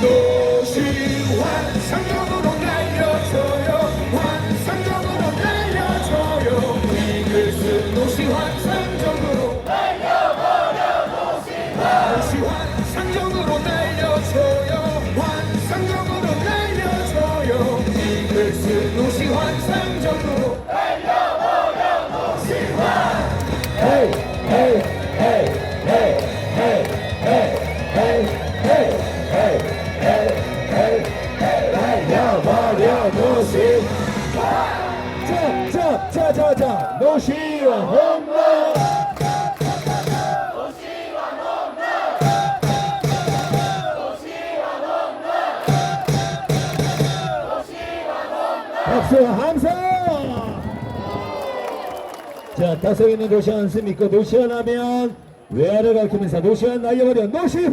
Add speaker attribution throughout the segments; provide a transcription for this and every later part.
Speaker 1: 도시 완성형으로 날려줘요. 완성형으로 날려줘요. 이글 자 자 자 노시원 홈런. 박수와 함성. 자 타석에 있는 노시안 스 믿고 노시안 하면 외야를 가리키면서 노시안 날려버려. 노시환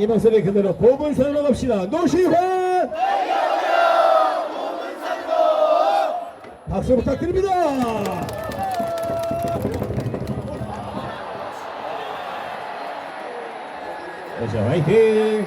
Speaker 1: 이 모습이 그대로 보문산으로 갑시다. 노시환 박수 부탁드립니다. 자 화이팅